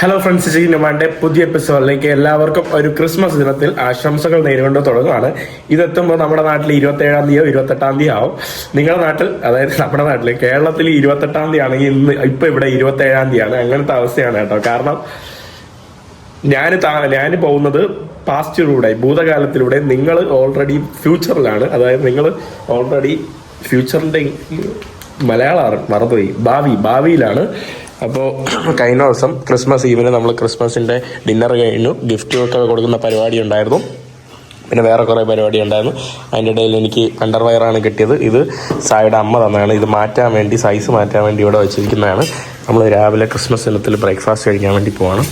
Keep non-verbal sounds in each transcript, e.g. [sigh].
Hello friends ജിനുമാന്റെ പുതിയ എപ്പിസോഡിലേക്ക് എല്ലാവർക്കും ഒരു ക്രിസ്മസ് ദിനത്തിൽ ആശംസകൾ നേരിടേണ്ട തുടങ്ങുകയാണ്. ഇതെത്തുമ്പോൾ നമ്മുടെ നാട്ടിൽ ഇരുപത്തി ഏഴാം തീയതിയോ ഇരുപത്തെട്ടാം തീയതി ആവും. നിങ്ങളുടെ നാട്ടിൽ അതായത് നമ്മുടെ നാട്ടിൽ കേരളത്തിൽ ഇരുപത്തെട്ടാം തീയതി ആണെങ്കിൽ ഇന്ന് ഇപ്പൊ ഇവിടെ ഇരുപത്തി ഏഴാം തീയതിയാണ് അങ്ങനത്തെ അവസ്ഥയാണ് കേട്ടോ. കാരണം ഞാൻ ഞാൻ പോകുന്നത് പാസ്റ്റിലൂടെ ഭൂതകാലത്തിലൂടെ നിങ്ങൾ ഓൾറെഡി ഫ്യൂച്ചറിലാണ് അതായത് നിങ്ങൾ ഓൾറെഡി ഫ്യൂച്ചറിന്റെ മലയാളം മറന്നുപോയി. ഭാവി ഭാവിയിലാണ്. അപ്പോൾ [clears throat] കഴിഞ്ഞ ദിവസം ക്രിസ്മസ് ഈവിന് നമ്മൾ ക്രിസ്മസിന്റെ ഡിന്നർ കഴിഞ്ഞു. ഗിഫ്റ്റുകൾക്ക് കൊടുക്കുന്ന പരിപാടി ഉണ്ടായിരുന്നു. പിന്നെ വേറെ കുറേ പരിപാടി ഉണ്ടായിരുന്നു. അതിന്റെ ഇടയിൽ എനിക്ക് അണ്ടർവയറാണ് കിട്ടിയത്. ഇത് സായുടെ അമ്മ തന്നതാണ്. ഇത് മാറ്റാൻ വേണ്ടി സൈസ് മാറ്റാൻ വേണ്ടി ഇവിടെ വെച്ചിരിക്കുന്നതാണ്. നമ്മൾ രാവിലെ ക്രിസ്മസ് ദിനത്തിൽ ബ്രേക്ക്ഫാസ്റ്റ് കഴിക്കാൻ വേണ്ടി പോവാണ്.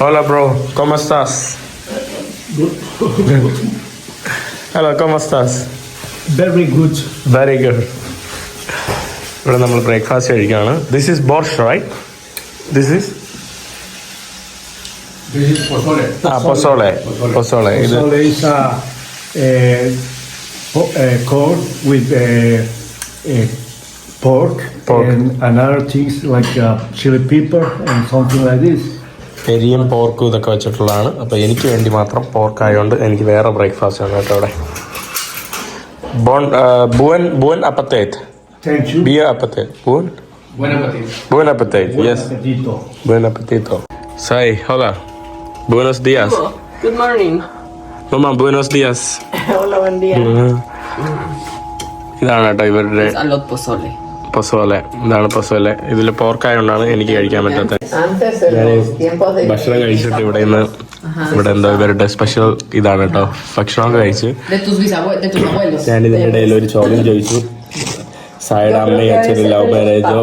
ഹലോ ബ്രോ കൊമസ്താസ് ഹലോ കൊമസ്താസ് വെരി ഗുഡ് വെരി good. ഇവിടെ നമ്മൾ ബ്രേക്ക്ഫാസ്റ്റ് കഴിക്കുകയാണ്. This is borscht right this is is pozole. പൊസോളെ ഇത് Pozole is a, a, po- a corn with a, a pork, Pork. and, and other things like uh, chili pepper and something like this. എരിയും പോർക്കും ഇതൊക്കെ വെച്ചിട്ടുള്ളതാണ്. അപ്പോൾ എനിക്ക് വേണ്ടി മാത്രം pork ആയതുകൊണ്ട് എനിക്ക് വേറെ ബ്രേക്ക്ഫാസ്റ്റ് ആണ് കേട്ടോ അവിടെ ബോൺ ബുവൻ ബുവൻ അപ്പത്തേറ്റ് Thank you. ബിയ apetito. Buen apetito. Buen Apetito. appetito. ബുവൻ അപ്പത്തേറ്റോ സായ് ഹോല ബുവനോസ് Good morning. മമ്മ buenos días. [laughs] Hola, buen día. ഇതാണ് കേട്ടോ ഇവരുടെ പൊസോലെ ഇതാണ് പൊസോലെ ഇതിൽ പോർക്കായോണ്ടാണ് എനിക്ക് കഴിക്കാൻ പറ്റാത്തത്. ഭക്ഷണം കഴിച്ചിട്ട് ഇവിടെ നിന്ന് ഇവിടെ എന്തോ ഇവരുടെ സ്പെഷ്യൽ ഇതാണ് കേട്ടോ ഭക്ഷണമൊക്കെ കഴിച്ച്. ഞാൻ ഇതിന്റെ ഇടയിൽ ഒരു ചോദ്യം ചോദിച്ചു സായുടെ അമ്മയും അച്ഛനും ലവ് മാരേജോ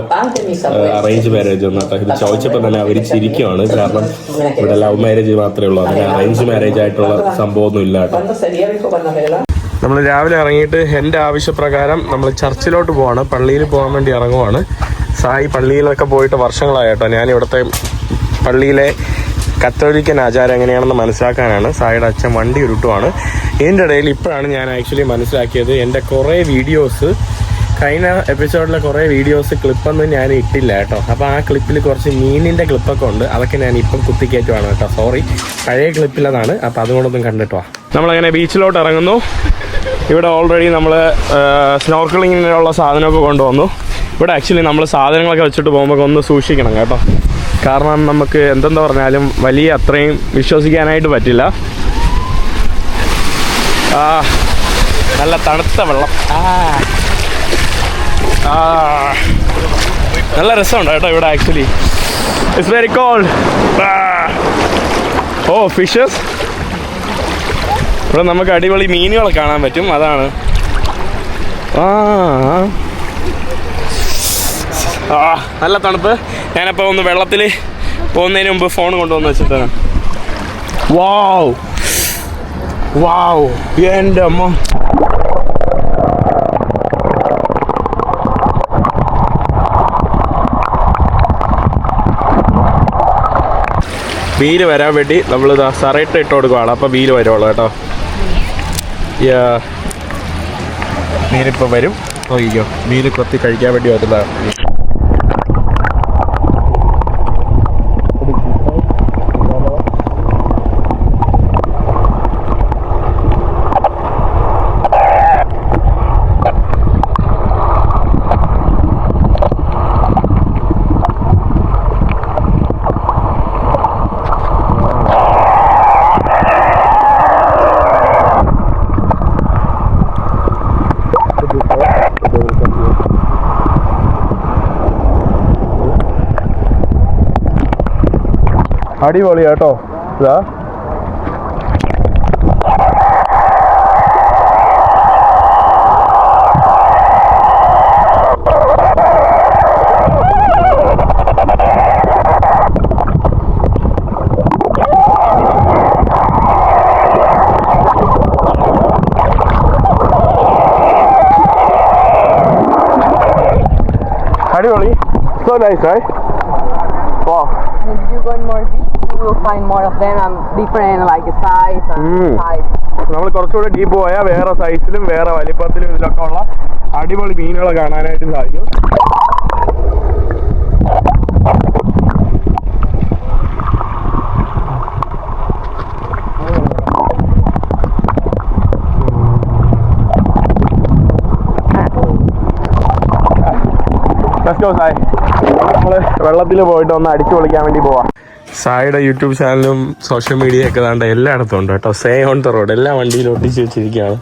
അറേഞ്ച് മാരേജോ എന്നൊക്കെ. ഇത് ചോദിച്ചപ്പോൾ തന്നെ അവർ ചിരിക്കുവാണ്. കാരണം ഇവിടെ ലവ് മാരേജ് മാത്രമേ ഉള്ളൂ. അങ്ങനെ അറേഞ്ച് മാരേജ് ആയിട്ടുള്ള സംഭവമൊന്നും ഇല്ല. നമ്മൾ രാവിലെ ഇറങ്ങിയിട്ട് എന്റെ ആവശ്യപ്രകാരം നമ്മൾ ചർച്ചിലോട്ട് പോവാണ്. പള്ളിയിൽ പോകാൻ വേണ്ടി ഇറങ്ങുവാണ്. സായി പള്ളിയിലൊക്കെ പോയിട്ട് വർഷങ്ങളായിട്ടോ ഞാനിവിടുത്തെ ഞാൻ ഇവിടുത്തെ പള്ളിയിലെ കത്തോലിക്കൻ ആചാരം എങ്ങനെയാണെന്ന് മനസ്സിലാക്കാനാണ് സായിയുടെ അച്ഛൻ വണ്ടി ഉരുട്ടുവാണ്. ഇതിന്റെ ഇടയിൽ ഇപ്പോഴാണ് ഞാൻ ആക്ച്വലി മനസ്സിലാക്കിയത് എന്റെ കുറേ വീഡിയോസ് കഴിഞ്ഞ എപ്പിസോഡിലെ കുറേ വീഡിയോസ് ക്ലിപ്പൊന്നും ഞാൻ ഇട്ടില്ല കേട്ടോ. അപ്പോൾ ആ ക്ലിപ്പിൽ കുറച്ച് മീനിന്റെ ക്ലിപ്പൊക്കെ ഉണ്ട്. അതൊക്കെ ഞാൻ ഇപ്പം കുത്തിക്കയറ്റുവാണ് കേട്ടോ. സോറി പഴയ ക്ലിപ്പിലതാണ് അപ്പോൾ അതുകൊണ്ടൊന്നും കണ്ടിട്ടോ നമ്മളങ്ങനെ ബീച്ചിലോട്ട് ഇറങ്ങുന്നു. ഇവിടെ ഓൾറെഡി നമ്മൾ സ്നോർക്കിളിങ്ങിനുള്ള സാധനമൊക്കെ കൊണ്ടുവന്നു. ഇവിടെ ആക്ച്വലി നമ്മൾ സാധനങ്ങളൊക്കെ വെച്ചിട്ട് പോകുമ്പോൾ ഒന്ന് സൂക്ഷിക്കണം കേട്ടോ. കാരണം നമുക്ക് എന്തെന്ന് പറഞ്ഞാലും വലിയ അത്രയും വിശ്വസിക്കാനായിട്ട് പറ്റില്ല. നല്ല തണുത്ത വെള്ളം. ആ. നല്ല രസമുണ്ട് കേട്ടോ ഇവിടെ actually it's very cold oh fishes ഇവിടെ നമുക്ക് അടിപൊളി മീനുകളെ കാണാൻ പറ്റും അതാണ്. ആ. നല്ല തണുപ്പ്. ഞാനപ്പോൾ ഒന്ന് വെള്ളത്തിൽ പോകുന്നതിന് മുമ്പ് ഫോൺ കൊണ്ടുവന്ന് വെച്ചിട്ടാണ്. വാവ് വാവ് എന്റെ അമ്മ. വീൽ വരാൻ വേണ്ടി നമ്മൾ ഇതാ സറേറ്റ് ഇട്ട് കൊടുക്കുവാണ്. അപ്പോൾ വീൽ വരുവുള്ളൂ കേട്ടോ. മീനിപ്പം വരും. നോക്കിക്കോ. മീന് കൊത്തി കഴിക്കാൻ വേണ്ടി വരുന്ന അടിപൊളി കേട്ടോ ഇതാ അടിപൊളി സോ നൈസ് ആയി വാ If you go in more deep, you will find more of them. and different like size and Mm. type. നമ്മൾ കുറച്ചുകൂടെ ഡീപ്പ് പോയാൽ വേറെ സൈസിലും വേറെ വലിപ്പത്തിലും ഇതിലൊക്കെ ഉള്ള അടിപൊളി മീനുകളെ കാണാനായിട്ട് സാധിക്കും Let's നമ്മൾ വെള്ളത്തിൽ പോയിട്ട് ഒന്ന് അടിച്ചു പൊളിക്കാൻ വേണ്ടി പോവാം സായിയുടെ യൂട്യൂബ് ചാനലും സോഷ്യൽ മീഡിയ ഒക്കെ ദാണ്ട് എല്ലായിടത്തും ഉണ്ട് കേട്ടോ. സേ ഓൺ ദ റോഡ് എല്ലാ വണ്ടിയിലും ഒട്ടിച്ച് വെച്ചിരിക്കുകയാണ്.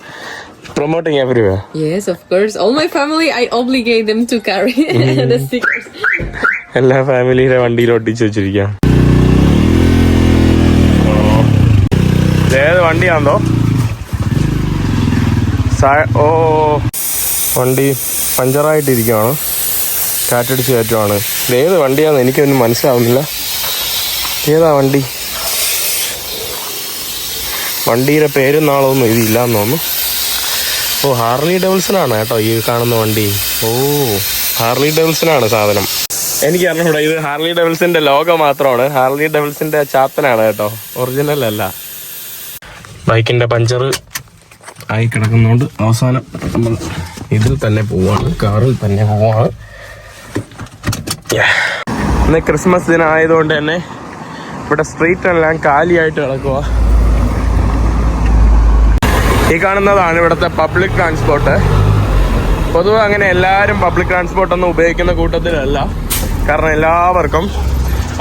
Promoting every way Yes, of course. All my family, I obligate them to carry [laughs] the stickers. എല്ലാ ഫാമിലിയുടെ വണ്ടിയിലും ഒട്ടിച്ച് വെച്ചിരിക്കുകയാണ്. ഏത് വണ്ടിയാണോ ഓ വണ്ടി പഞ്ചറായിട്ടിരിക്കുകയാണ് കാറ്റടിച്ച് കയറ്റുവാണ്. ഇത് ഏത് വണ്ടിയാണെന്ന് എനിക്കൊന്നും മനസ്സിലാവുന്നില്ല. ഏതാ വണ്ടി? വണ്ടിയുടെ പേരും നാളൊന്നും ഇതില്ലാന്ന് തോന്നുന്നു. ഓ ഹാർലി ആണ് കേട്ടോ ഈ കാണുന്ന വണ്ടി. ഓ ഹാർലി ആണ് സാധനം. എനിക്ക് അറിഞ്ഞൂടാ ഇത് ഹാർലി ഡെവിൾസിന്റെ ലോഗോ മാത്രമാണ്. ഹാർലി ഡെവിൾസിന്റെ ചാത്തനാണ് കേട്ടോ. ഒറിജിനൽ അല്ല. ബൈക്കിന്റെ പഞ്ചർ ആയി കിടക്കുന്നതുകൊണ്ട് അവസാനം നമ്മൾ ഇതിൽ തന്നെ പോവാണ്. കാറിൽ തന്നെ പോവാണ്. ഇന്ന് ക്രിസ്മസ് ദിനം ആയതുകൊണ്ട് തന്നെ ഇവിടെ സ്ട്രീറ്റ് എല്ലാം കാലിയായിട്ട് കിടക്കുക ഈ കാണുന്നതാണ് ഇവിടുത്തെ പബ്ലിക് ട്രാൻസ്പോർട്ട് പൊതുവെ അങ്ങനെ എല്ലാവരും പബ്ലിക് ട്രാൻസ്പോർട്ട് ഒന്നും ഉപയോഗിക്കുന്ന കൂട്ടത്തിലല്ല. കാരണം എല്ലാവർക്കും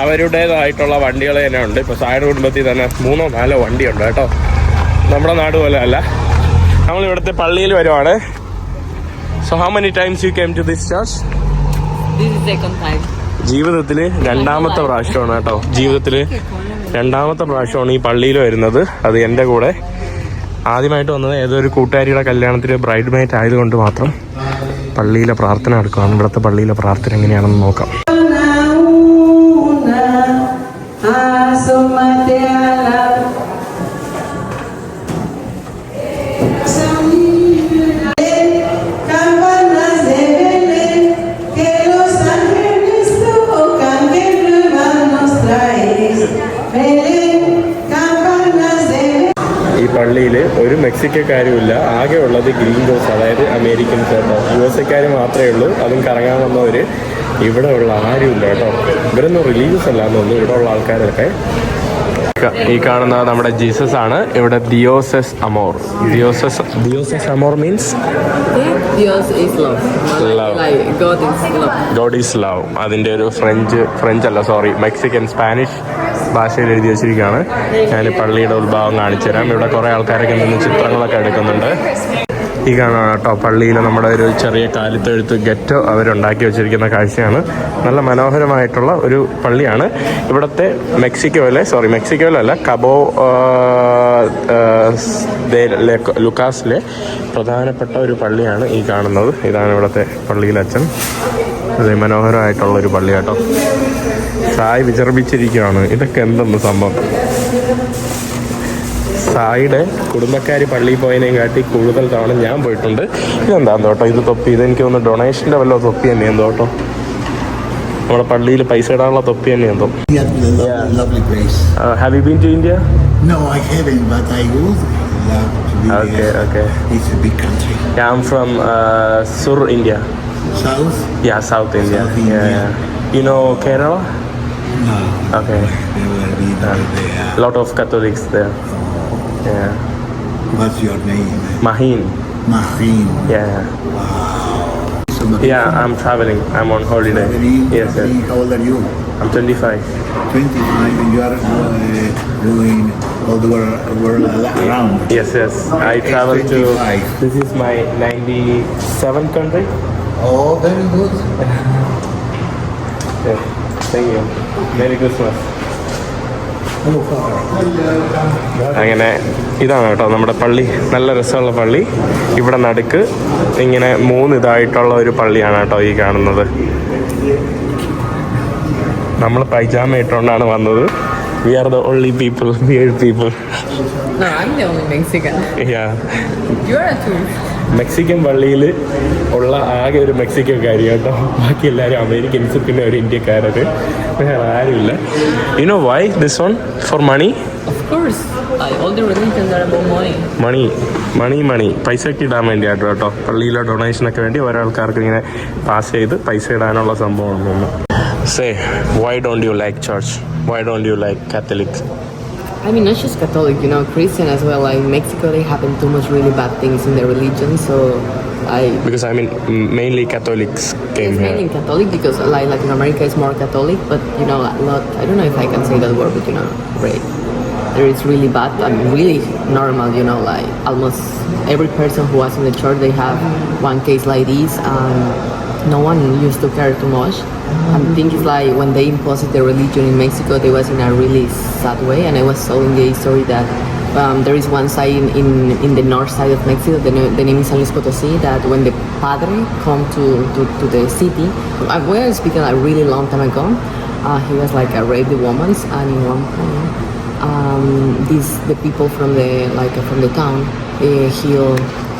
അവരുടേതായിട്ടുള്ള വണ്ടികൾ തന്നെ ഉണ്ട്. ഇപ്പോൾ സായുടെ കുടുംബത്തിൽ തന്നെ മൂന്നോ നാലോ വണ്ടിയുണ്ട് കേട്ടോ. നമ്മുടെ നാട് പോലെ അല്ല. നമ്മൾ ഇവിടുത്തെ പള്ളിയിൽ വരുവാണ്. So how many times you came to this church This is second time. ജീവിതത്തിൽ രണ്ടാമത്തെ പ്രാവശ്യമാണ് കേട്ടോ. ജീവിതത്തിൽ രണ്ടാമത്തെ പ്രാവശ്യമാണ് ഈ പള്ളിയിൽ വരുന്നത്. അത് എന്റെ കൂടെ. ആദ്യമായിട്ട് വന്നത് ഏതോ ഒരു കൂട്ടുകാരിയുടെ കല്യാണത്തിൽ ബ്രൈഡ് മേറ്റ് ആയതുകൊണ്ട് മാത്രം പള്ളിയിലെ പ്രാർത്ഥന എടുക്കുകയാണ്. ഇവിടുത്തെ പള്ളിയിലെ പ്രാർത്ഥന എങ്ങനെയാണെന്ന് നോക്കാം. പള്ളിയിൽ ഒരു മെക്സിക്കക്കാരും ഇല്ല ആകെ ഉള്ളത് ഗ്രീൻഗോസ് അതായത് അമേരിക്കൻസ് കേട്ടോ യു എസ് എക്കാർ മാത്രമേ ഉള്ളൂ. അതും കറങ്ങാൻ വന്നവർ ഇവിടെ ഉള്ള ആരുമില്ല കേട്ടോ. ഇവരൊന്നും റിലീജിയസ് അല്ലാന്നൊന്നും ഇവിടെ ഉള്ള ആൾക്കാരൊക്കെ. ഈ കാണുന്ന നമ്മുടെ ജീസസ് ആണ്. ഇവിടെ ദിയോസസ് അമോർ. ദിയോസസ് ദിയോസസ് അമോർ മീൻസ്. ഗോഡ് ഈസ് ലവ് അതിന്റെ ഒരു ഫ്രഞ്ച് ഫ്രഞ്ച് അല്ല സോറി മെക്സിക്കൻ സ്പാനിഷ് ഭാഷയിൽ എഴുതി വെച്ചിരിക്കുകയാണ്. ഞാൻ പള്ളിയുടെ ഉത്ഭാവം കാണിച്ചു തരാം ഇവിടെ കുറേ ആൾക്കാരൊക്കെ നിന്ന് ചിത്രങ്ങളൊക്കെ എടുക്കുന്നുണ്ട്. ഈ കാണാം കേട്ടോ പള്ളിയിൽ നമ്മുടെ ഒരു ചെറിയ കാലിത്തെഴുത്ത് ഗെറ്റോ അവരുണ്ടാക്കി വെച്ചിരിക്കുന്ന കാഴ്ചയാണ്. നല്ല മനോഹരമായിട്ടുള്ള ഒരു പള്ളിയാണ്. ഇവിടുത്തെ മെക്സിക്കോയിലെ സോറി മെക്സിക്കോയിലല്ല കബോ ലുക്കാസിലെ പ്രധാനപ്പെട്ട ഒരു പള്ളിയാണ് ഈ കാണുന്നത്. ഇതാണ് ഇവിടുത്തെ പള്ളിയിലെ അച്ഛൻ. അതെ മനോഹരമായിട്ടുള്ള ഒരു പള്ളി കേട്ടോ. ചായ വിചർഭിച്ചിരിക്കുകയാണ് ഇതൊക്കെ എന്തെന്ന് സംഭവം? സായിയുടെ കുടുംബക്കാർ പള്ളിയിൽ പോയതിനെയും കാട്ടി കൂടുതൽ തവണ ഞാൻ പോയിട്ടുണ്ട് ഇതെന്താന്ന് കേട്ടോ ഇത് തൊപ്പി ഇത് എനിക്ക് തോന്നുന്നു ഡൊണേഷന്റെ വല്ല തൊപ്പി തന്നെ എന്തോ കേട്ടോ നമ്മുടെ പള്ളിയിൽ പൈസ ഇടാനുള്ള തൊപ്പി തന്നെ എന്തോ have you been to India No, I haven't, but I would love to be Okay, there. okay. It's a big country. I am from Sur India South? Yeah south India South India. You know Kerala No. Okay there. Lot of Catholics there yeah. What's your name? Mahin Mahin. yeah. So, but yeah I'm traveling. I'm on holiday. Very, yes yes. how old are you? I'm 25 25 and you are uh, doing all the world, world around. yes yes. I travel to this is my 97th country. Oh, very good. [laughs] yeah. Thank you. Merry Christmas. അങ്ങനെ ഇതാണ് കേട്ടോ നമ്മുടെ പള്ളി. നല്ല രസമുള്ള പള്ളി. ഇവിടെ നടുക്ക് ഇങ്ങനെ മൂന്ന് ഇതായിട്ടുള്ള ഒരു പള്ളിയാണ് കേട്ടോ ഈ കാണുന്നത്. നമ്മൾ പൈജാമ ഇട്ടുകൊണ്ടാണ് വന്നത്. We are the only people weird people. Yeah. Mexican പള്ളിയിൽ ഉള്ള ആകെ ഒരു മെക്സിക്കോക്കാരി കേട്ടോ. ബാക്കി എല്ലാവരും അമേരിക്കൻസ് പിന്നെ ഒരു ഇന്ത്യക്കാരര് വേറെ ആരുമില്ല. You know why this one four money money money money money പൈസയ്ക്ക് ഇടാൻ വേണ്ടിയാട്ടോ കേട്ടോ. പള്ളിയിലെ ഡൊണേഷനൊക്കെ വേണ്ടി ഓരോ ആൾക്കാർക്ക് ഇങ്ങനെ പാസ് ചെയ്ത് പൈസ ഇടാനുള്ള സംഭവമാണ് say why don't you like church why don't you like Catholic I mean, not just Catholic, you know, Christian as well. Like Mexico, they happen too much really bad things in their religion, so I. Because I mean, mainly Catholics came here. Mainly Catholic because like Latin America is more Catholic, but you know, a lot. I don't know if I can say that word, but you know, right. There is really bad, I mean, really normal, you know, like almost every person who was in the church, they have one case like this no one used to care too much. I think it's like when they imposed their religion in Mexico, they was in a really sad way, and I was telling the story that. Um, there is one side in, in, in the north side of Mexico, the, the name is San Luis Potosí, that when the padre come to, to, to the city, I was speaking a really long time ago, uh, he was like a raped woman, and in one point, um, these the people from the like uh, from the town, uh, heal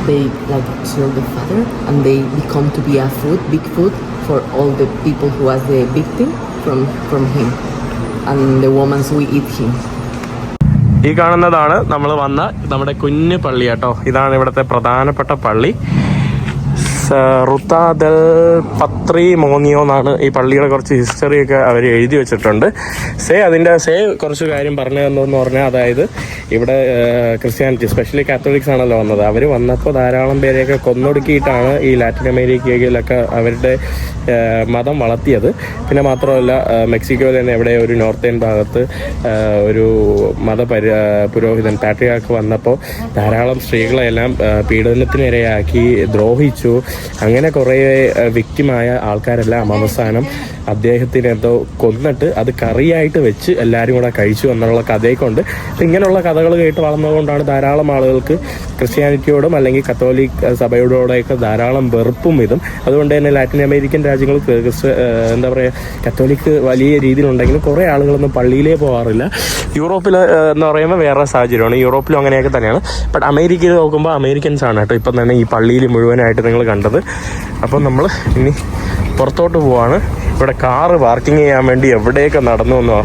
they like kill the father, and they become to be a food, big food for all the people who was the victim from from him, and the women we eat him. ഈ കാണുന്നതാണ് നമ്മൾ വന്ന നമ്മുടെ കുഞ്ഞു പള്ളി കേട്ടോ ഇതാണ് ഇവിടുത്തെ പ്രധാനപ്പെട്ട പള്ളി റുത്താദൽ പത്രി മോനിയോ എന്നാണ് ഈ പള്ളിയുടെ കുറച്ച് ഹിസ്റ്ററി ഒക്കെ അവർ എഴുതി വെച്ചിട്ടുണ്ട്. സേ അതിന്റെ സേ കുറച്ച് കാര്യം പറഞ്ഞു തന്നെന്ന് പറഞ്ഞാൽ അതായത് ഇവിടെ ക്രിസ്ത്യാനിറ്റി സ്പെഷ്യലി കാത്തലിക്സ് ആണല്ലോ വന്നത്. അവർ വന്നപ്പോൾ ധാരാളം പേരെയൊക്കെ കൊന്നൊടുക്കിയിട്ടാണ് ഈ ലാറ്റിൻ അമേരിക്കയിലൊക്കെ അവരുടെ മതം വളർത്തിയത്. പിന്നെ മാത്രമല്ല മെക്സിക്കോയിൽ തന്നെ എവിടെ ഒരു നോർത്തേൺ ഭാഗത്ത് ഒരു ആ, പുരോഹിതൻ പാട്രിയാക്ക് വന്നപ്പോൾ ധാരാളം സ്ത്രീകളെല്ലാം പീഡനത്തിനിരയാക്കി ദ്രോഹിച്ചു. അങ്ങനെ കുറേ വ്യക്തിമായ ആൾക്കാരെല്ലാം അവസാനം അദ്ദേഹത്തിന് എന്തോ കൊന്നിട്ട് അത് കറിയായിട്ട് വെച്ച് എല്ലാവരും കൂടെ കഴിച്ചു എന്നുള്ള കഥയെ കൊണ്ട് ഇങ്ങനെയുള്ള കഥകൾ കേട്ട് വളർന്നതുകൊണ്ടാണ് ധാരാളം ആളുകൾക്ക് ക്രിസ്ത്യാനിറ്റിയോടും അല്ലെങ്കിൽ കത്തോലിക് സഭയോടോടെയൊക്കെ ധാരാളം വെറുപ്പും ഇതും. അതുകൊണ്ട് തന്നെ ലാറ്റിൻ അമേരിക്കൻ രാജ്യങ്ങൾ എന്താ പറയുക കത്തോലിക് വലിയ രീതിയിലുണ്ടെങ്കിലും കുറേ ആളുകളൊന്നും പള്ളിയിലേ പോകാറില്ല യൂറോപ്പിൽ എന്ന് പറയുമ്പോൾ വേറെ സാഹചര്യമാണ്. യൂറോപ്പിലും അങ്ങനെയൊക്കെ തന്നെയാണ്. ബട്ട് അമേരിക്കയിൽ നോക്കുമ്പോൾ അമേരിക്കൻസ് ആണ് കേട്ടോ ഇപ്പം തന്നെ ഈ പള്ളിയിൽ മുഴുവനായിട്ട് നിങ്ങൾ കണ്ടത്. അപ്പം നമ്മൾ ഇനി പുറത്തോട്ട് പോവാണ്. ഇവിടെ കാറ് പാർക്കിംഗ് ചെയ്യാൻ വേണ്ടി എവിടെയൊക്കെ നടന്നു എന്നോ?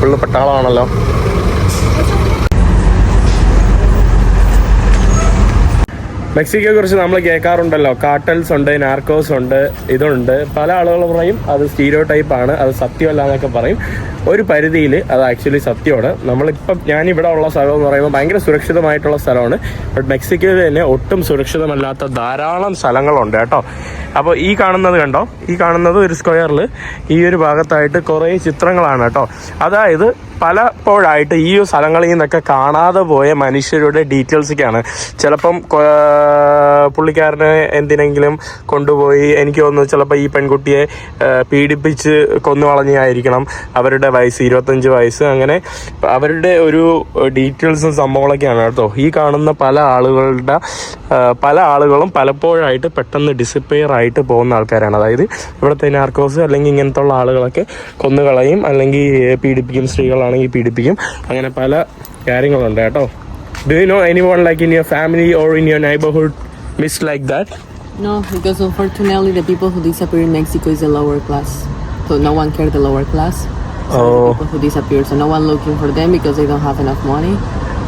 ഫുള്ള് പട്ടാളമാണല്ലോ. മെക്സിക്കോയെ കുറിച്ച് നമ്മൾ കേൾക്കാറുണ്ടല്ലോ. കാട്ടൽസ് ഉണ്ട് നാർക്കോസ് ഉണ്ട് ഇതുണ്ട്. പല ആളുകൾ പറയും അത് സ്റ്റീരിയോ ടൈപ്പ് ആണ് അത് സത്യമല്ല എന്നൊക്കെ പറയും. ഒരു പരിധിയിൽ അത് ആക്ച്വലി സത്യമാണ്. നമ്മളിപ്പം ഞാനിവിടെ ഉള്ള സ്ഥലം എന്ന് പറയുമ്പോൾ ഭയങ്കര സുരക്ഷിതമായിട്ടുള്ള സ്ഥലമാണ്. ബട്ട് മെക്സിക്കോയിൽ തന്നെ ഒട്ടും സുരക്ഷിതമല്ലാത്ത ധാരാളം സ്ഥലങ്ങളുണ്ട് കേട്ടോ. അപ്പോൾ ഈ കാണുന്നത് കണ്ടോ? ഈ കാണുന്നത് ഒരു സ്ക്വയറിൽ ഈ ഒരു ഭാഗത്തായിട്ട് കുറേ ചിത്രങ്ങളാണ് കേട്ടോ. അതായത് പലപ്പോഴായിട്ട് ഈ സ്ഥലങ്ങളിൽ നിന്നൊക്കെ കാണാതെ പോയ മനുഷ്യരുടെ ഡീറ്റെയിൽസൊക്കെയാണ് ചിലപ്പം പുള്ളിക്കാരനെ എന്തിനെങ്കിലും കൊണ്ടുപോയി എനിക്ക് തോന്നുന്നു ചിലപ്പോൾ ഈ പെൺകുട്ടിയെ പീഡിപ്പിച്ച് കൊന്നു കളഞ്ഞായിരിക്കണം അവരുടെ വയസ്സ് ഇരുപത്തഞ്ച് വയസ്സ് അങ്ങനെ അവരുടെ ഒരു ഡീറ്റെയിൽസും സംഭവങ്ങളൊക്കെയാണ് കേട്ടോ. ഈ കാണുന്ന പല ആളുകളുടെ പല ആളുകളും പലപ്പോഴായിട്ട് പെട്ടെന്ന് ഡിസിപ്പയർ ആയിട്ട് പോകുന്ന ആൾക്കാരാണ്. അതായത് ഇവിടുത്തെ നാർക്കോസ് അല്ലെങ്കിൽ ഇങ്ങനത്തെ ഉള്ള ആളുകളൊക്കെ കൊന്നുകളയും അല്ലെങ്കിൽ പീഡിപ്പിക്കും സ്ത്രീകളാണെങ്കിൽ പീഡിപ്പിക്കും അങ്ങനെ പല കാര്യങ്ങളുണ്ട് കേട്ടോ do you know anyone like in your family or in your neighbourhood miss like that No, because unfortunately the people who disappear in Mexico is the lower class. So no one cares the lower class. So Oh. the people who disappear, so no one looking for them because they don't have enough money.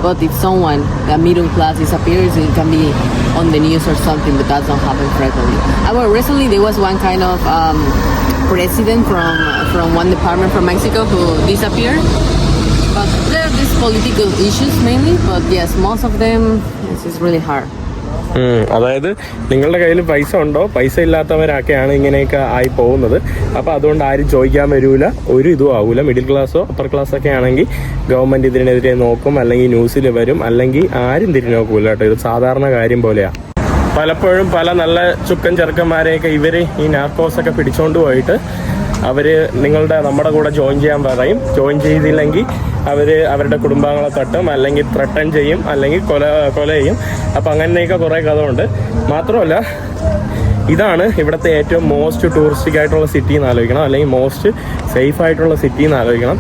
But if someone, the middle class disappears, it can be on the news or something, but that don't happen frequently. Well, recently there was one kind of um, president from from one department from Mexico who disappeared. But there are these political issues mainly, but yes, most of them, it's, it's really hard. അതായത് നിങ്ങളുടെ കയ്യിൽ പൈസ ഉണ്ടോ? പൈസ ഇല്ലാത്തവരൊക്കെയാണ് ഇങ്ങനെയൊക്കെ ആയി പോകുന്നത്. അപ്പോൾ അതുകൊണ്ട് ആരും ചോദിക്കാൻ വരൂല. ഒരു ഇതും ആവൂല. മിഡിൽ ക്ലാസ്സോ അപ്പർ ക്ലാസ് ഒക്കെ ആണെങ്കിൽ ഗവൺമെന്റ് ഇതിനെതിരെ നോക്കും അല്ലെങ്കിൽ ന്യൂസിൽ വരും അല്ലെങ്കിൽ ആരും തിരിഞ്ഞു നോക്കൂല കേട്ടോ. ഇത് സാധാരണ കാര്യം പോലെയാ. പലപ്പോഴും പല നല്ല ചുക്കൻ ചെറുക്കന്മാരെയൊക്കെ ഇവർ ഈ നാർക്കോസ് ഒക്കെ പിടിച്ചോണ്ട് പോയിട്ട് അവർ നിങ്ങളുടെ നമ്മുടെ കൂടെ ജോയിൻ ചെയ്യാൻ പറയും. ജോയിൻ ചെയ്തില്ലെങ്കിൽ അവർ അവരുടെ കുടുംബാംഗങ്ങളെ തട്ടും അല്ലെങ്കിൽ ത്രട്ടൺ ചെയ്യും അല്ലെങ്കിൽ കൊല കൊല ചെയ്യും. അപ്പം അങ്ങനെയൊക്കെ കുറേ കഥയുണ്ട് മാത്രമല്ല ഇതാണ് ഇവിടുത്തെ ഏറ്റവും മോസ്റ്റ് ടൂറിസ്റ്റിക് ആയിട്ടുള്ള സിറ്റി എന്ന് ആലോചിക്കണം. അല്ലെങ്കിൽ മോസ്റ്റ് സേഫ് ആയിട്ടുള്ള സിറ്റി എന്ന് ആലോചിക്കണം.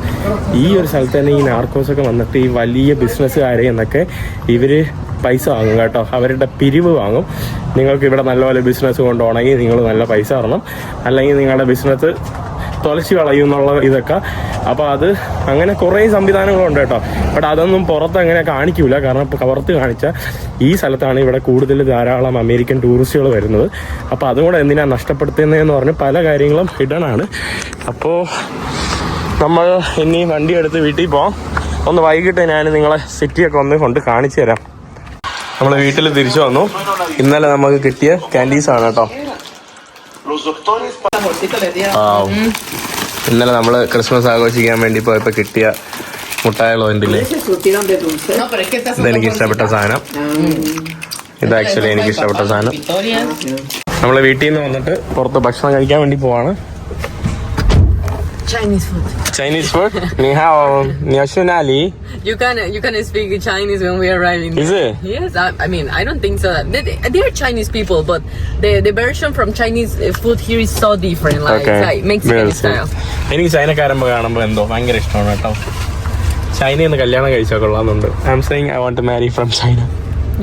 ഈ ഒരു സ്ഥലത്ത് തന്നെ ഈ നാർക്കോസ് ഒക്കെ വന്നിട്ട് ഈ വലിയ ബിസിനസ്സുകാരെ എന്നൊക്കെ ഇവർ പൈസ വാങ്ങും കേട്ടോ. അവരുടെ പിരിവ് വാങ്ങും. നിങ്ങൾക്ക് ഇവിടെ നല്ലപോലെ ബിസിനസ് കൊണ്ടുപോകണമെങ്കിൽ നിങ്ങൾ നല്ല പൈസ തരണം. അല്ലെങ്കിൽ നിങ്ങളുടെ ബിസിനസ് തുലച്ചു കളയും എന്നുള്ള ഇതൊക്കെ. അപ്പോൾ അത് അങ്ങനെ കുറേ സംവിധാനങ്ങളുണ്ട് കേട്ടോ. ബട്ട് അതൊന്നും പുറത്ത് അങ്ങനെ കാണിക്കൂല. കാരണം ഇപ്പോൾ പുറത്ത് കാണിച്ച ഈ സ്ഥലത്താണ് ഇവിടെ കൂടുതൽ ധാരാളം അമേരിക്കൻ ടൂറിസ്റ്റുകൾ വരുന്നത്. അപ്പോൾ അതും കൂടെ എന്തിനാണ് നഷ്ടപ്പെടുത്തുന്നതെന്ന് പറഞ്ഞ് പല കാര്യങ്ങളും ഇടണാണ് അപ്പോ അപ്പോൾ നമ്മൾ ഇനി വണ്ടി എടുത്ത് വീട്ടിൽ പോകാം ഒന്ന് വൈകിട്ട് ഞാൻ നിങ്ങളെ സിറ്റിയൊക്കെ ഒന്ന് കൊണ്ട് കാണിച്ചു തരാം. നമ്മൾ വീട്ടിൽ തിരിച്ചു വന്നു. ഇന്നലെ നമുക്ക് കിട്ടിയ ക്യാൻഡീസ് ആണ് കേട്ടോ. Wow. ഇന്നലെ നമ്മൾ ക്രിസ്മസ് ആഘോഷിക്കാൻ വേണ്ടി പോയപ്പോ കിട്ടിയ മുട്ടായുള്ള es ഇതെനിക്ക് ഇഷ്ടപ്പെട്ട സാധനം. ഇത് ആക്ച്വലി എനിക്ക് ഇഷ്ടപ്പെട്ട സാധനം. നമ്മൾ വീട്ടിൽ നിന്ന് വന്നിട്ട് പുറത്ത് ഭക്ഷണം കഴിക്കാൻ വേണ്ടി പോവാണ്. Chinese food. Chinese food നിഹാവോ നിയഷുനാലി You can you can speak Chinese when we arrive in. Is it? Yes, I, I mean I don't think so. They, they are Chinese people, but the the version from Chinese uh, food here is so different. Like, Okay. it's like Mexican Well, style. എനിക്ക് ചൈനക്കാരമ്പ് കാണുമ്പോൾ എന്തോ ഭയങ്കര ഇഷ്ടമാണ് കേട്ടോ ചൈനയിൽ നിന്ന് കല്യാണം കഴിച്ചാൽ കൊള്ളാമെന്നുണ്ട് I am saying I want to marry from China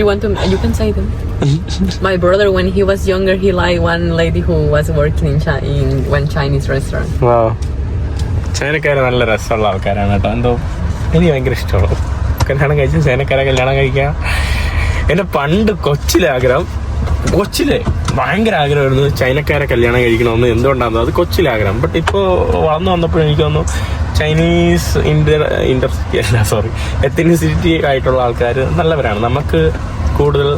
You want to? You can say them. [laughs] My brother, when he was younger, he liked one lady who was working in Chi- in one Chinese restaurant. വാ ചൈനക്കാര് നല്ല രസമുള്ള ആൾക്കാരാണ് കേട്ടോ. എന്തോ എനിക്ക് ഭയങ്കര ഇഷ്ടമുള്ളൂ കല്യാണം കഴിച്ച് ചേനക്കാരെ കല്യാണം കഴിക്കാം. എന്റെ പണ്ട് കൊച്ചിലെ ആഗ്രഹം കൊച്ചിലെ ഭയങ്കര ആഗ്രഹമായിരുന്നു ചൈനക്കാരെ കല്യാണം കഴിക്കണമെന്ന് എന്തുകൊണ്ടാണെന്ന് അത് കൊച്ചിലെ ആഗ്രഹം. ബട്ട് ഇപ്പോൾ വളർന്നു വന്നപ്പോഴും എനിക്ക് തോന്നുന്നു ചൈനീസ് ഇന്റർ ഇന്റർസിറ്റി അല്ല സോറി എത്തിനിസിറ്റി ആയിട്ടുള്ള ആൾക്കാർ നല്ലവരാണ്. നമുക്ക് കൂടുതൽ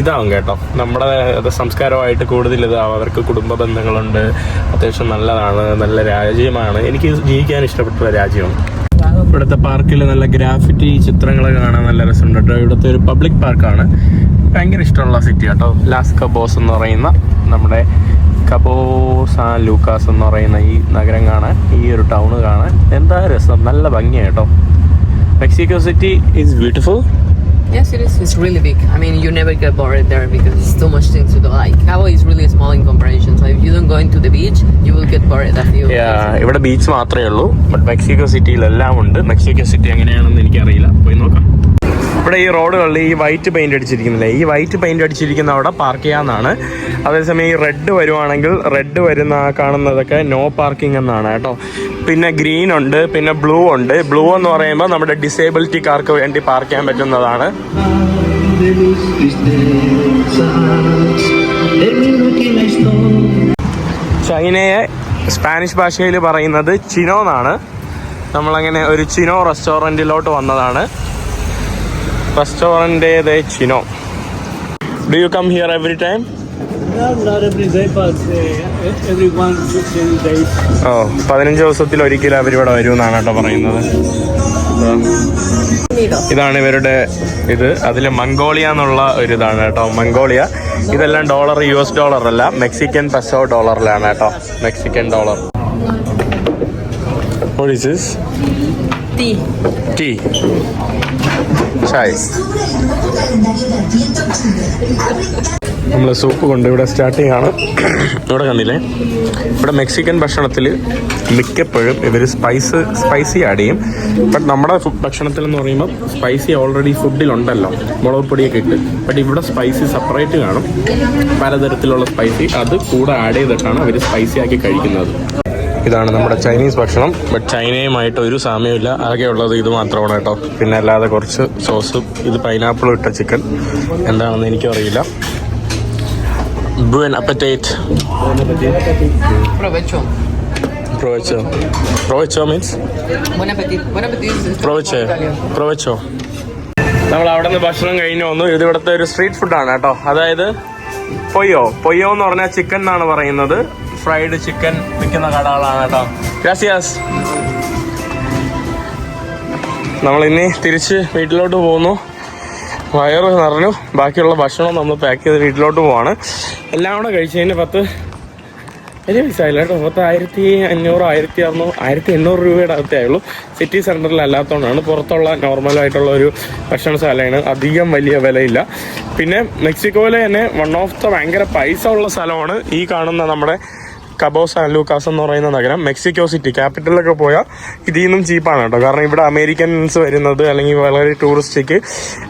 ഇതാവും കേട്ടോ. നമ്മുടെ സംസ്കാരമായിട്ട് കൂടുതൽ ഇതാവും. അവർക്ക് കുടുംബ ബന്ധങ്ങളുണ്ട് അത്യാവശ്യം നല്ലതാണ്. നല്ല രാജ്യമാണ്. എനിക്ക് ജീവിക്കാൻ ഇഷ്ടപ്പെട്ട രാജ്യമാണ്. ഇവിടുത്തെ പാർക്കിൽ നല്ല ഗ്രാഫിറ്റി ചിത്രങ്ങളൊക്കെ കാണാൻ നല്ല രസമുണ്ട് കേട്ടോ. ഇവിടുത്തെ ഒരു പബ്ലിക് പാർക്കാണ് ഭയങ്കര ഇഷ്ടമുള്ള സിറ്റി കേട്ടോ. ലാസ് കബോസ് എന്ന് പറയുന്ന നമ്മുടെ കബോ സാൻ ലൂക്കാസ് എന്ന് പറയുന്ന ഈ നഗരം കാണാൻ ഈ ഒരു ടൗൺ കാണാൻ. എന്താ രസം. നല്ല ഭംഗിയാണ് കേട്ടോ. Mexico City is beautiful Yes, it is. It's really big. I mean, you never get bored there because it's too much things to do. Like Cabo is really small in comparison. So if you don't go into the beach, ഇവിടെ beach മാത്രമേ ഉള്ളൂ but Mexico സിറ്റിയിലെല്ലാം ഉണ്ട്. Mexico city എങ്ങനെയാണെന്ന് എനിക്കറിയില്ല. പോയി നോക്കാം. ഇവിടെ ഈ റോഡുകളിൽ ഈ വൈറ്റ് പെയിന്റ് അടിച്ചിരിക്കുന്നില്ലേ? ഈ വൈറ്റ് പെയിന്റ് അടിച്ചിരിക്കുന്ന അവിടെ പാർക്ക് ചെയ്യാന്നാണ് അതേസമയം ഈ റെഡ് വരുവാണെങ്കിൽ റെഡ് വരുന്ന കാണുന്നതൊക്കെ നോ പാർക്കിംഗ് എന്നാണ് കേട്ടോ. പിന്നെ ഗ്രീൻ ഉണ്ട് പിന്നെ ബ്ലൂ ഉണ്ട്. ബ്ലൂ എന്ന് പറയുമ്പോൾ നമ്മുടെ ഡിസേബിലിറ്റിക്കാർക്ക് വേണ്ടി പാർക്ക് ചെയ്യാൻ പറ്റുന്നതാണ്. ചൈനയെ സ്പാനിഷ് ഭാഷയിൽ പറയുന്നത് ചിനോ എന്നാണ്. നമ്മളങ്ങനെ ഒരു ചിനോ റെസ്റ്റോറന്റിലോട്ട് വന്നതാണ്. റെസ്റ്റോറന്റേത് ചിനോ do you come here every time. Oh പതിനഞ്ച് ദിവസത്തിൽ ഒരിക്കലും അവരിവിടെ വരുമെന്നാണ് കേട്ടോ പറയുന്നത്. ഇതാണ്. ഇവരുടെ ഇത്. അതിൽ മംഗോളിയ എന്നുള്ള ഒരു ഇതാണ് കേട്ടോ മംഗോളിയ. ഇതെല്ലാം ഡോളർ യു എസ് ഡോളർ അല്ല മെക്സിക്കൻ പെസോ ഡോളറിലാണ് കേട്ടോ Mexican dollar. What is this? Tea. Tea. Chai നമ്മൾ സൂപ്പ് കൊണ്ട് ഇവിടെ സ്റ്റാർട്ട് ചെയ്യാണ് ഇവിടെ കണ്ടില്ലേ? ഇവിടെ മെക്സിക്കൻ ഭക്ഷണത്തിൽ മിക്കപ്പോഴും ഇവർ സ്പൈസ് സ്പൈസി ആഡ് ചെയ്യും. ബട്ട് നമ്മുടെ ഫുഡ് ഭക്ഷണത്തിൽ എന്ന് പറയുമ്പോൾ സ്പൈസി ഓൾറെഡി ഫുഡിലുണ്ടല്ലോ മുളക് പൊടിയൊക്കെ ഇട്ട്. ബട്ട് ഇവിടെ സ്പൈസി സെപ്പറേറ്റ് കാണും. പലതരത്തിലുള്ള സ്പൈസി അത് കൂടെ ആഡ് ചെയ്തിട്ടാണ് അവർ സ്പൈസി ആക്കി കഴിക്കുന്നത്. ഇതാണ് നമ്മുടെ ചൈനീസ് ഭക്ഷണം. ബട്ട് ചൈനയുമായിട്ട് ഒരു സാമ്യമില്ല ആകെയുള്ളത് ഇത് മാത്രമാണ് കേട്ടോ. പിന്നെ അല്ലാതെ കുറച്ച് സോസും ഇത് പൈനാപ്പിൾ ഇട്ട ചിക്കൻ എന്താണെന്ന് എനിക്കും അറിയില്ല. ബുവൻ appetit. Provecho. Provecho. Provecho means? Buen apetito. Buen apetito. Provecho. Provecho. നമ്മൾ അവിടെ നിന്ന് ഭക്ഷണം കഴിഞ്ഞു വന്നു ഇത് ഇവിടുത്തെ ഒരു സ്ട്രീറ്റ് ഫുഡാണ് കേട്ടോ അതായത് പൊയ്യോ പൊയ്യോ എന്ന് പറഞ്ഞാൽ ചിക്കൻ എന്നാണ് പറയുന്നത് ഫ്രൈഡ് ചിക്കൻ വിൽക്കുന്ന കടകളാണ് കേട്ടോ ഗ്രാസിയാസ് നമ്മൾ ഇനി തിരിച്ച് വീട്ടിലോട്ട് പോകുന്നു വയറ് നിറഞ്ഞു ബാക്കിയുള്ള ഭക്ഷണം നമ്മൾ പാക്ക് ചെയ്ത് വീട്ടിലോട്ട് പോവാണ് എല്ലാം കൂടെ കഴിച്ചതിന് പത്ത് വലിയ പൈസ ആയില്ല കേട്ടോ. പത്ത് ആയിരത്തി അഞ്ഞൂറ് ആയിരത്തി അറുന്നൂറ് ആയിരത്തി എണ്ണൂറ് രൂപയുടെ അകത്തേ ആയുള്ളൂ. സിറ്റി സെന്ററിൽ അല്ലാത്തതുകൊണ്ടാണ് പുറത്തുള്ള നോർമലായിട്ടുള്ള ഒരു ഭക്ഷണശാലയാണ് അധികം വലിയ വിലയില്ല. പിന്നെ മെക്സിക്കോയിലെ തന്നെ വൺ ഓഫ് ദ ഭയങ്കര പൈസ ഉള്ള സ്ഥലമാണ് ഈ കാണുന്ന നമ്മുടെ കബോ സാൻ ലൂക്കാസ് എന്ന് പറയുന്ന നഗരം മെക്സിക്കോ സിറ്റി ക്യാപിറ്റലിലൊക്കെ പോയാൽ ഇതിൽ നിന്നും ചീപ്പാണ് കേട്ടോ. കാരണം ഇവിടെ അമേരിക്കൻസ് വരുന്നത് അല്ലെങ്കിൽ വളരെ ടൂറിസ്റ്റിക്ക്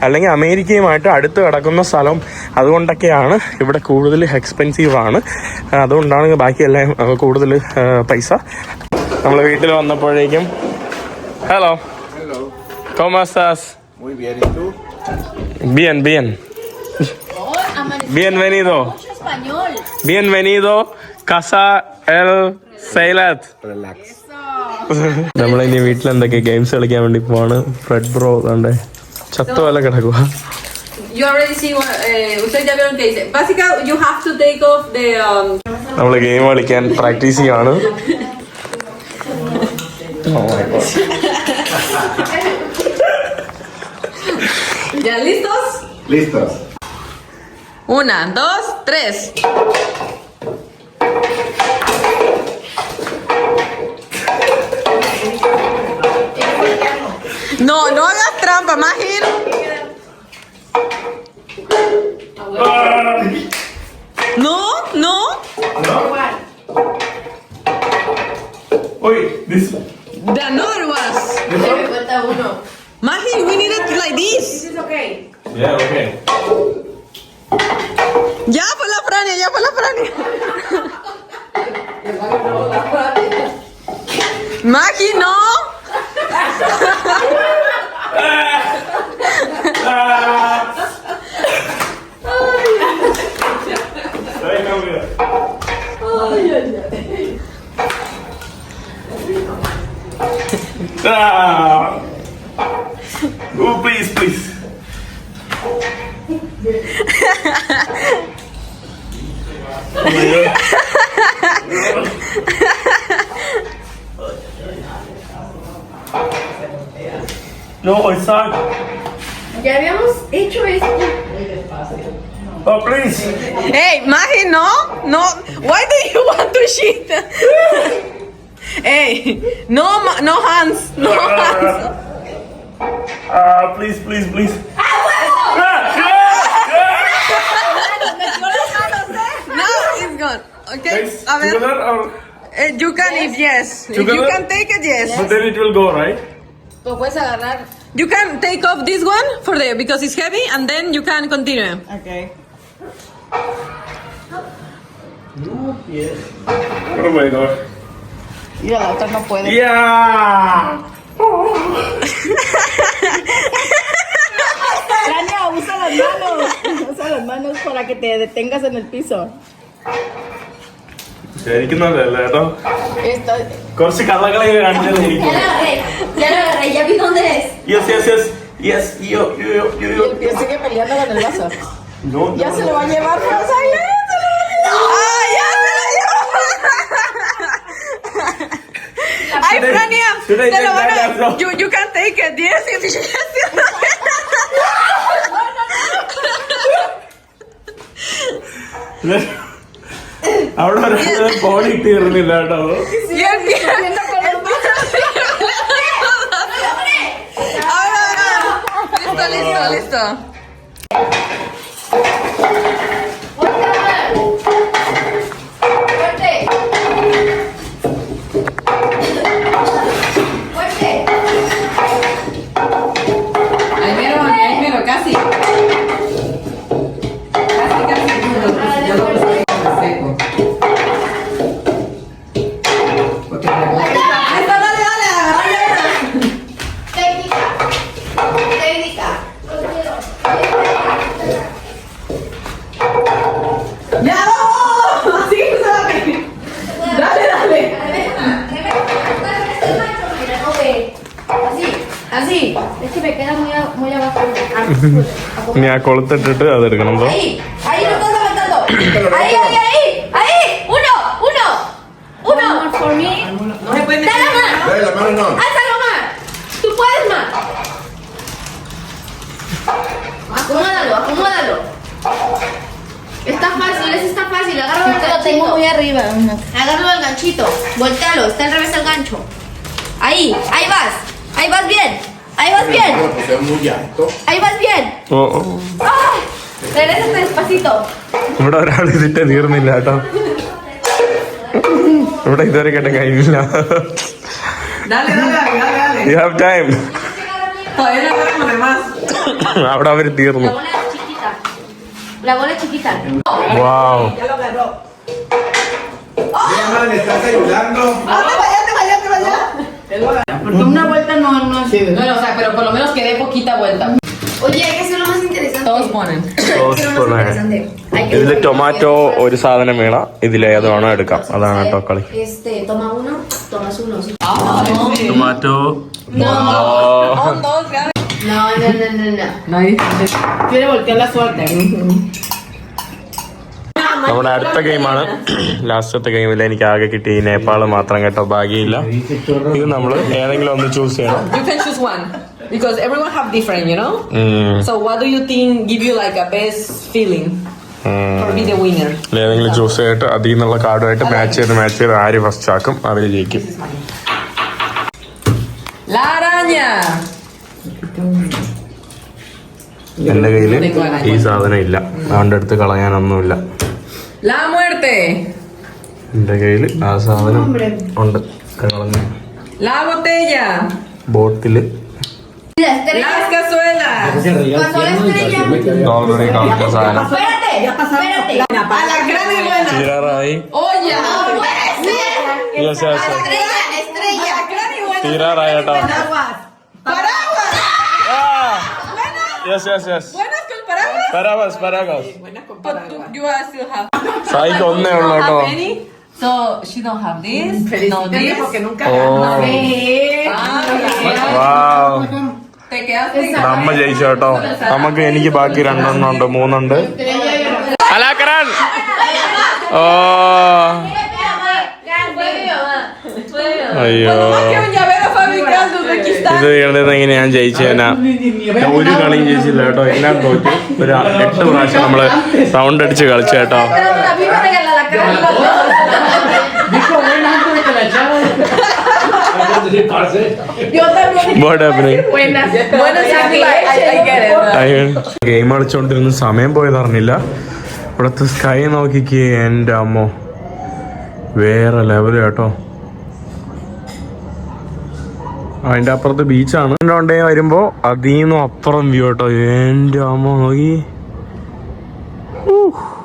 അല്ലെങ്കിൽ അമേരിക്കയുമായിട്ട് അടുത്ത് കിടക്കുന്ന സ്ഥലം അതുകൊണ്ടൊക്കെയാണ് ഇവിടെ കൂടുതൽ എക്സ്പെൻസീവ് ആണ്. അതുകൊണ്ടാണ് ബാക്കിയെല്ലാം എല്ലാം കൂടുതൽ പൈസ. നമ്മൾ വീട്ടിൽ വന്നപ്പോഴേക്കും ഹലോ. കോമാസ്താസ് ബിയൻ ബിയൻ ബിയൻ വെനീതോ ബിയൻ വെനീതോ Casa El. Relax. നമ്മളിനി വീട്ടിൽ എന്തൊക്കെ ഗെയിംസ് കളിക്കാൻ വേണ്ടി പോവാണ് ഫ്രെഡ് ബ്രോ കണ്ടേ ചത്ത പോലെ കിടക്കുക You already see what, uh, ya vieron que dice. Básicamente, you have to take off the, um, നമ്മൾ ഗെയിം കളിക്കാൻ practice. Listos. Una, dos, tres. No, no hagas trampa, Magir. No, no. Oye, this The another was. Magir, we need it like this. Yeah, okay. Ya fue la Frania, ya fue la Frania. [laughs] Magi, no. Ah. No, it's not. Ya habíamos hecho esto. Oh, please. Hey, Magi, no, no. Why do you want to cheat? [laughs] hey, no, no hands, no ah, ah, hands. Ah. ah, please, please, please. [laughs] No, it's gone. Okay, Guys, a ver. together or Eh, you can if yes. If you can take it, yes. but then it will go, right? Lo puedes agarrar. You can take off this one for the because it's heavy, and then you can continue. Okay. Oh my god. Mira, la otra no puede. Yeah. Tania, usa las manos. Usa las manos para que te detengas en el piso. ശരിക്കും നല്ലതല്ല കേട്ടോ Esto. കുറച്ച് കള്ളകളെ കാണിച്ചാൽ Ya la agarré. Ya la agarré. Ya vi dónde es. Yes yes yes yes യോ യോ യോ യോ Y el pie sigue peleando con el vaso. No, Ya se lo va a llevar, Rosa. Ya se lo va a llevar. ¡Ah, ya se lo llevó! ¡Ay, Should I- Frania! should I te take lo van that a- also? you, you can take it, yes, if yes, അവിടെ ഒരാളുടെ body തീർന്നില്ല കേട്ടോ. Listo, listo, Así, así. Es que me queda muy, a- muy abajo. [laughs] ഇനി ആ കൊളുത്തിട്ടിട്ട് അതെടുക്കണം bro Ahí, ahí lo estás levantando. [coughs] Ahí, ahí, ahí, ahí. Uno, uno, uno. For me. No se puede Dale meter. más. Dale la mano no. Házalo más. Tú puedes más. Acomódalo, acomódalo. Está fácil, ese está fácil. Agárralo del ganchito. Lo tengo muy arriba. Agárralo del ganchito. Voltealo, está al revés el gancho. Ahí, ahí vas. Ahí vas bien. Ahí vas bien. Pues es muy alto. Ahí vas bien. ഓ ഓ. ¡Ah! Regrésate despacito. ഇവിടെ ഒരാൾ ഇതിട്ട് തീർന്നില്ല കേട്ടോ ഇവിടെ ഇതുവരെ കേട്ട കഴിഞ്ഞില്ല Dale, dale, dale, dale, dale. You have time Todavía no agarramos de más. അവിടെ La തീർന്നു bola es chiquita. La bola chiquita. Wow Ya lo agarró. ¿le estás ayudando? ¡Hazte Porque una vuelta no, no es. No, no, o sea, pero por lo menos que dé poquita vuelta. Oye, hay que hacerlo más interesante. Todos ponen. Hay que hacerlo más interesante. Hay que ഇതിൽ tomato ഒരു സാധനം വീണ ഇതിലേത് വേണോ എടുക്കാം അതാണ് കേട്ടോ കളി Este, toma uno, tomas uno. sí. Tomato Son dos, claro. No, no, no, no, no. No hay Quiere voltear la suerte. നമ്മുടെ അടുത്ത ഗെയിമാണ്. [clears throat] ലാസ്റ്റത്തെ ഗെയിമിൽ എനിക്ക് ആകെ കിട്ടി നേപ്പാൾ മാത്രം കേട്ടോ. ഭാഗ്യമില്ല. ഇത് നമ്മൾ ഏതെങ്കിലും ഒന്ന് ചൂസ് ചെയ്യണം. Because everyone have different, you know. Mm. So what do you think give you like a best feeling? ഏതെങ്കിലും ചൂസ് ചെയ്തിട്ട് അതിൽ നിന്നുള്ള കാർഡുമായിട്ട് മാച്ച് ചെയ്ത് മാച്ച് ചെയ്ത് ആര് ഫസ്റ്റ് ആക്കും അവർ ജയിക്കും. എന്റെ കയ്യിൽ ഈ സാധനം ഇല്ല. അതുകൊണ്ട് അടുത്ത് കളയാനൊന്നുമില്ല. La muerte. എന്റെ കയ്യിൽ ആ സാധനം ഉണ്ട് കളഞ്ഞ La botella. Bottle La estrella. Las cazuelas. Pasó la estrella. Already കളഞ്ഞ സാധനം Espérate, espérate. A la gran y buena. തീരാറായി Olla. No puede ser. Yes, yes, yes. Estrella, estrella. തീരാറായി കേട്ടോ Paraguas. Yes yes yes Buenas con paraguas. പരാഗോസ് പരാഗോസ് Buenas con But you are still have. സായിക്ക് ഒന്നേ ഉള്ളൂ കേട്ടോ have any. So she don't have this. No this. നമ്മ ജയിച്ചു കേട്ടോ നമുക്ക് എനിക്ക് ബാക്കി രണ്ടെണ്ണം ഉണ്ട് മൂന്നുണ്ട് കലാക്കരൻ ഓ അയ്യോ ഇത് എഴുതുന്ന ഞാൻ ജയിച്ചേനാ ഒരു കളിയും ജയിച്ചില്ല കേട്ടോ. എല്ലാം തോറ്റു. ഒരു എട്ട് പ്രാവശ്യം നമ്മൾ സൗണ്ട് അടിച്ച് കളിച്ചു കേട്ടോ. ഗെയിം കളിച്ചോണ്ടിരുന്ന സമയം പോയതറിഞ്ഞില്ല ഇവിടുത്തെ സ്കൈ നോക്കിക്കേ എന്റെ അമ്മോ. വേറെ ലെവൽ കേട്ടോ. അതിന്റെ അപ്പുറത്ത് ബീച്ചാണ് കൊണ്ടേ വരുമ്പോ നിന്നും അപ്പുറം വ്യൂ കേട്ടോ. എന്റെ അമ്മ നോക്കി. ഊഹ്.